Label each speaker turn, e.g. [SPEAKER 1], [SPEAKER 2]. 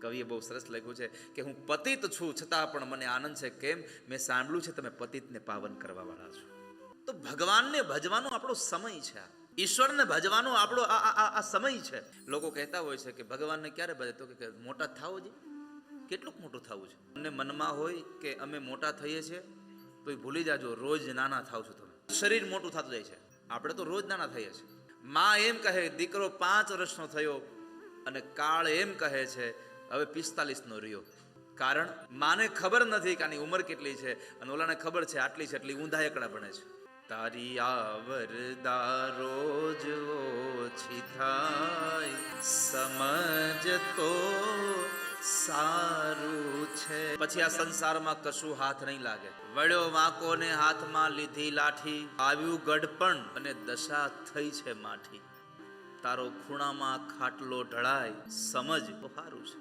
[SPEAKER 1] કવિએ બહુ સરસ લખ્યું છે કે હું પતિત છું છતાં પણ મને આનંદ છે કેમ? મેં સાંભળ્યું છે તમે પતિતને પાવન કરવા વાળા છો. તો ભગવાનને ભજવાનો આપણો સમય છે. ઈશ્વરને ભજવાનો આપણો આ, આ- આ સમય છે. લોકો કહેતા હોય છે કે ભગવાનને ક્યારે ભજે? તો કે મોટા થાવો જોઈએ કેટલુંક મોટું થવું છે. અમને મનમાં હોય કે અમે મોટા થઈએ છીએ તો ભૂલી જાજો, રોજ નાના થાવ છો તમે. શરીર મોટું થતું જાય છે. આપણે તો રોજ નાના થઈએ છીએ. માં એમ કહે, દીકરો પાંચ વર્ષનો થયો. અને કાળ એમ કહે છે હવે પિસ્તાલીસનો રહ્યો. કારણ માને ખબર નથી કે આની ઉંમર કેટલી છે અને ઓલાને ખબર છે આટલી છે એટલી ઊંધા એકડા ભણે છે. તારી આવરદા રોજ ઓછી થાય, સમજ તો સારું છે. પછી આ સંસારમાં કશું હાથ નહીં લાગે. વળ્યો વાંકો ને હાથમાં લીધી લાઠી, આવ્યું ગઢપણ અને દશા થઈ છે માઠી. તારો ખૂણામાં ખાટલો ઢળાય, સમજ તો સારું છે.